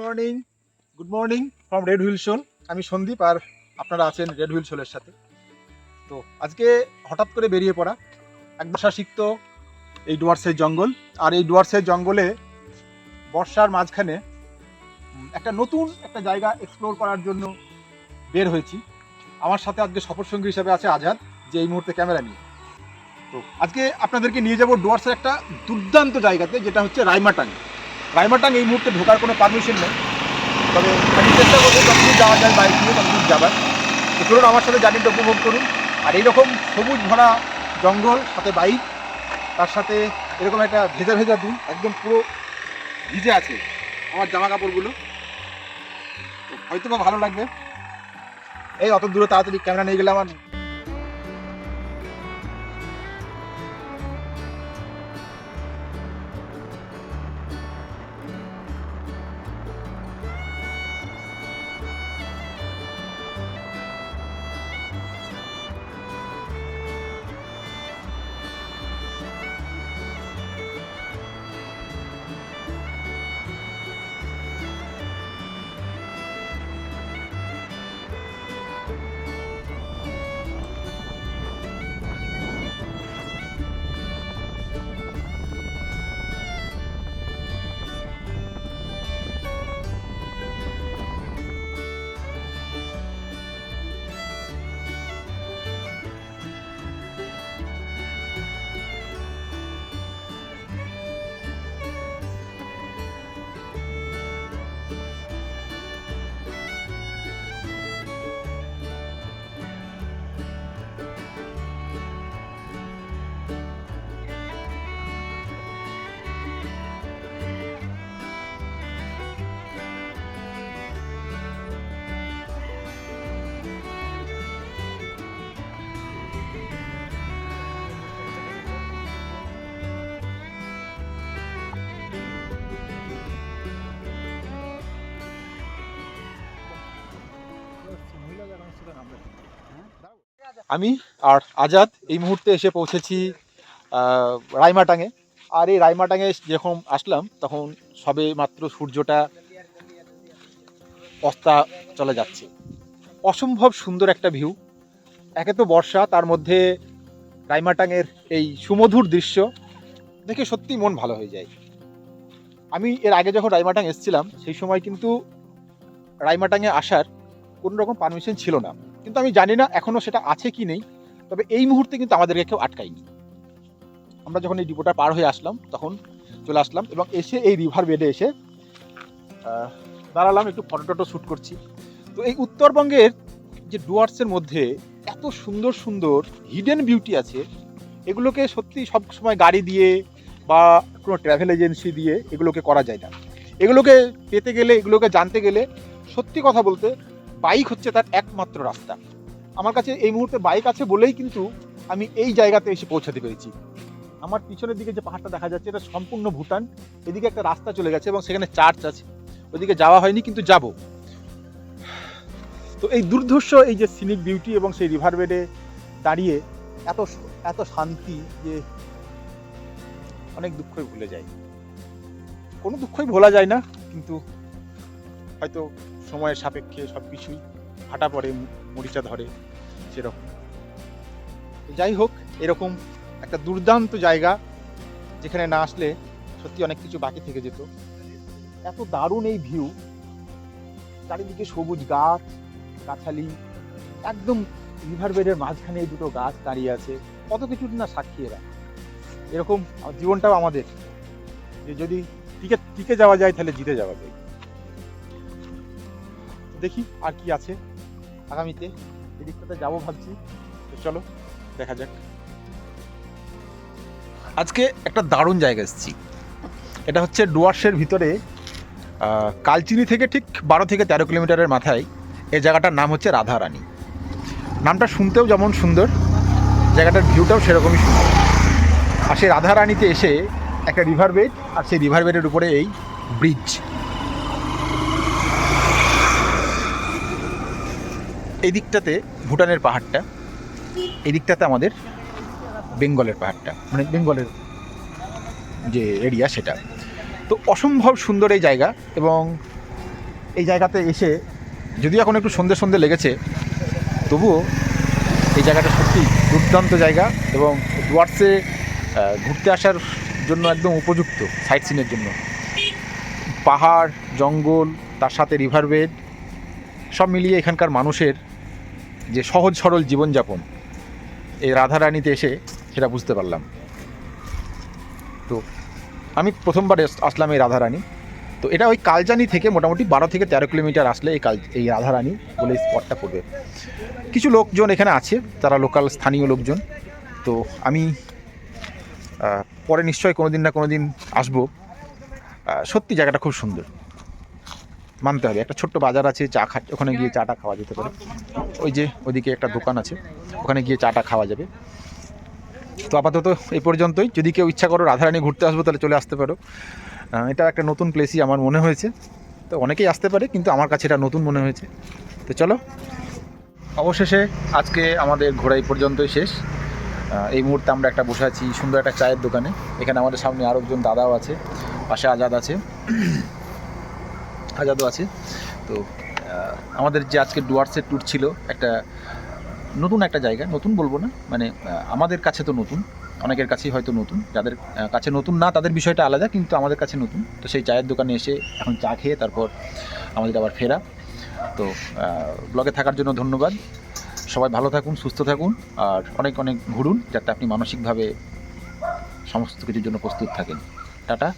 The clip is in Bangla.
Morning good morning from red wheel শোল আমি সন্দীপ আর আপনারা আছেন রেড হুইল শোলের সাথে। তো আজকে হঠাৎ করে বেরিয়ে পড়া এক বর্ষা সিক্ত এই ডুয়ার্সের জঙ্গল। আর এই ডুয়ার্সের জঙ্গলে বর্ষার মাঝখানে একটা নতুন একটা জায়গা এক্সপ্লোর করার জন্য বের হয়েছি। আমার সাথে আজকে সফরসঙ্গী হিসেবে আছে আজাদ, যে এই মুহূর্তে ক্যামেরা নিয়ে। তো আজকে আপনাদেরকে নিয়ে যাব ডুয়ার্সের একটা দুর্দান্ত জায়গাতে, যেটা হচ্ছে রাইমাটাং রাইমাটাং এই মুহূর্তে ঢোকার কোনো পারমিশন নেই। তবে আমি চেষ্টা করব যতদূর যাওয়া যায় বাইক নিয়ে ততদূর যাবার। তো চলুন আমার সাথে জার্নিটা উপভোগ করুন। আর এইরকম সবুজ ভরা জঙ্গল, সাথে বাইক, তার সাথে এরকম একটা ভেজা ভেজা দিন একদম পুরো ভিজে আছে আমার জামা কাপড়গুলো হয়তো বা ভালো লাগবে। এই অত দূরে তাড়াতাড়ি ক্যামেরা নিয়ে গেলে আমার আমি আর আজাদ এই মুহূর্তে এসে পৌঁছেছি আহ, রাইমাটাঙে আর এই রাইমাটাঙে যখন আসলাম তখন সবে মাত্র সূর্যটা অস্তা চলে যাচ্ছে। অসম্ভব সুন্দর একটা ভিউ একে তো বর্ষা তার মধ্যে রাইমাটাঙের এই সুমধুর দৃশ্য দেখে সত্যি মন ভালো হয়ে যায়। আমি এর আগে যখন রাইমাটাং এসেছিলাম সেই সময় কিন্তু রাইমাটাঙে আসার কোনো রকম পারমিশন ছিল না। কিন্তু আমি জানি না এখনও সেটা আছে কি নেই, তবে এই মুহূর্তে কিন্তু আমাদেরকে কেউ আটকায়নি। আমরা যখন এই ডিপোটা পার হয়ে আসলাম, তখন চলে আসলাম এবং এসে এই রিভার বেডে এসে দাঁড়ালাম, একটু ফটো টটো শ্যুট করছি। তো এই উত্তরবঙ্গের যে ডুয়ার্সের মধ্যে এত সুন্দর সুন্দর হিডেন বিউটি আছে, এগুলোকে সত্যি সব সময় গাড়ি দিয়ে বা কোনো ট্রাভেল এজেন্সি দিয়ে এগুলোকে করা যায় না। এগুলোকে পেতে গেলে, এগুলোকে জানতে গেলে সত্যি কথা বলতে বাইক হচ্ছে তার একমাত্র রাস্তা। আমার কাছে এই মুহূর্তে বাইক আছে বলেই কিন্তু আমি এই জায়গাতে এসে পৌঁছাতে পেরেছি। আমার পিছনের দিকে যে পাহাড়টা দেখা যাচ্ছে, এটা সম্পূর্ণ ভুটান। এদিকে একটা রাস্তা চলে গেছে এবং সেখানে চার্চ আছে। ওদিকে যাওয়া হয়নি, কিন্তু যাব। তো এই দুর্ধর্ষ, এই যে সিনিক বিউটি এবং সেই রিভার বেডে দাঁড়িয়ে এত এত শান্তি যে অনেক দুঃখই ভুলে যায় কোনো দুঃখই ভোলা যায় না, কিন্তু হয়তো সময়ের সাপেক্ষে সব কিছুই ফাটা পড়ে মরিচা ধরে, সেরকম। যাই হোক, এরকম একটা দুর্দান্ত জায়গা যেখানে না আসলে সত্যি অনেক কিছু বাকি থেকে যেত। এত দারুণ এই ভিউ চারিদিকে সবুজ গাছ, গাছালি, একদম রিভার বেডের মাঝখানে এই দুটো গাছ দাঁড়িয়ে আছে। কত কিছু না সাক্ষী এরা। এরকম জীবনটাও আমাদের। যে যদি টিকে টিকে যাওয়া যায়, তাহলে জিতে যাওয়া যায়। দেখি আর কি আছে। আগামীতে এদিকটাতে যাব ভাবছি। তো চলো, দেখা যাক। আজকে একটা দারুণ জায়গা এসেছি। এটা হচ্ছে ডুয়ার্সের ভিতরে কালচিনি থেকে ঠিক বারো থেকে তেরো কিলোমিটারের মাথায় এই জায়গাটার নাম হচ্ছে রাধারানী। নামটা শুনতেও যেমন সুন্দর, জায়গাটার ভিউটাও সেরকমই সুন্দর। আর সেই রাধারানীতে এসে একটা রিভার বেড আর সেই রিভার বেডের উপরে এই ব্রিজ এই দিকটাতে ভুটানের পাহাড়টা এই দিকটাতে আমাদের বেঙ্গলের পাহাড়টা মানে বেঙ্গলের যে এরিয়া সেটা। তো অসম্ভব সুন্দর এই জায়গা এবং এই জায়গাতে এসে যদি এখন একটু সন্ধে সন্ধে লেগেছে, তবুও এই জায়গাটা সত্যি দুর্দান্ত জায়গা এবং ডুয়ার্সে ঘুরতে আসার জন্য একদম উপযুক্ত সাইট সিনের জন্য। পাহাড়, জঙ্গল, তার সাথে রিভার বেড সব মিলিয়ে এখানকার মানুষের যে সহজ সরল জীবনযাপন, এই রাধারানীতে এসে সেটা বুঝতে পারলাম। তো আমি প্রথমবার আসলাম এই রাধারানী। তো এটা ওই কালজানি থেকে মোটামুটি বারো থেকে তেরো কিলোমিটার আসলে এই কাল, এই রাধারানী বলে এই স্পটটা পড়বে। কিছু লোকজন এখানে আছে, তারা লোকাল স্থানীয় লোকজন। তো আমি পরে নিশ্চয়ই কোনো দিন না কোনো দিন আসব সত্যি জায়গাটা খুব সুন্দর। মানতে হবে। একটা ছোট্ট বাজার আছে, চা খা ওখানে গিয়ে চাটা খাওয়া যেতে পারে। ওই যে ওদিকে একটা দোকান আছে, ওখানে গিয়ে চাটা খাওয়া যাবে। তো আপাতত এই পর্যন্তই। যদি কেউ ইচ্ছা করো রাধারানী ঘুরতে আসব, তাহলে চলে আসতে পারো। এটা একটা নতুন প্লেসই আমার মনে হয়েছে। তো অনেকেই আসতে পারে, কিন্তু আমার কাছে এটা নতুন মনে হয়েছে। তো চলো, অবশেষে আজকে আমাদের ঘোরা এই পর্যন্তই শেষ। এই মুহূর্তে আমরা একটা বসে আছি সুন্দর একটা চায়ের দোকানে। এখানে আমাদের সামনে আরও একজন দাদাও আছে, পাশে আজাদ আছে। আজাদও আছে। তো আমাদের যে আজকে ডুয়ার্সের ট্যুর ছিল, একটা নতুন একটা জায়গা, নতুন বলব না মানে আমাদের কাছে তো নতুন, অনেকের কাছেই হয়তো নতুন, যাদের কাছে নতুন না, তাদের বিষয়টা আলাদা, কিন্তু আমাদের কাছে নতুন। তো সেই চায়ের দোকানে এসে এখন চা খেয়ে তারপর আমাদের আবার ফেরা। তো ব্লগে থাকার জন্য ধন্যবাদ। সবাই ভালো থাকুন, সুস্থ থাকুন, আর অনেক অনেক ঘুরুন, যাতে আপনি মানসিকভাবে সমস্ত কিছুর জন্য প্রস্তুত থাকেন। টাটা।